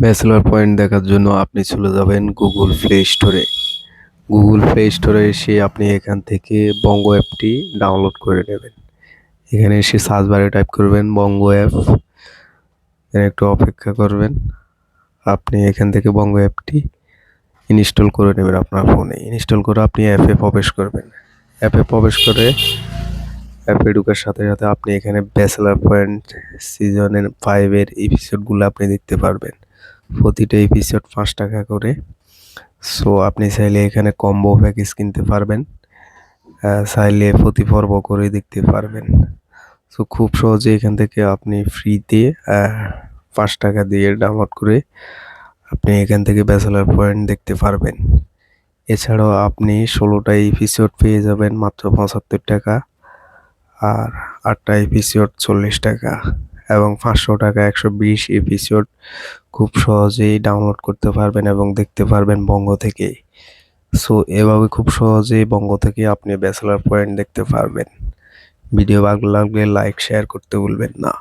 Bachelor point দেখার জন্য আপনি চলে যাবেন গুগল প্লে স্টোরে। গুগল প্লে স্টোরে এসে আপনি এখান থেকে বঙ্গ অ্যাপটি ডাউনলোড করে নেবেন। এখানে এসে সার্চ বারে টাইপ করবেন বঙ্গ অ্যাপ। একটু অপেক্ষা করবেন। আপনি এখান থেকে বঙ্গ অ্যাপটি ইনস্টল করে নেবেন আপনার ফোনে। ইনস্টল করে আপনি অ্যাপে প্রবেশ করবেন। অ্যাপে প্রবেশ করে অ্যাপে ঢুকার সাথে সাথে আপনি এখানে ব্যাচেলার পয়েন্ট সিজনের ফাইভের এপিসোডগুলো আপনি দেখতে পারবেন। প্রতিটা এপিসোড পাঁচ টাকা করে। সো আপনি চাইলে এখানে কম্বো প্যাকেজ কিনতে পারবেন। চাইলে প্রতি পর্ব করে দেখতে পারবেন। সো খুব সহজে এখান থেকে আপনি ফ্রিতে পাঁচ টাকা দিয়ে ডাউনলোড করে আপনি এখান থেকে ব্যাচেলার পয়েন্ট দেখতে পারবেন। এছাড়াও আপনি ষোলোটা এপিসোড পেয়ে যাবেন মাত্র পঁচাত্তর টাকা আর আটটা এপিসোড চল্লিশ টাকা। এবং পাঁচশো টাকা, একশো বিশ এপিসোড খুব সহজেই ডাউনলোড করতে পারবেন এবং দেখতে পারবেন বঙ্গ থেকে। সো এভাবে খুব সহজেই বঙ্গ থেকে আপনি ব্যাচেলার পয়েন্ট দেখতে পারবেন। ভিডিও ভালো লাগলে লাইক শেয়ার করতে ভুলবেন না।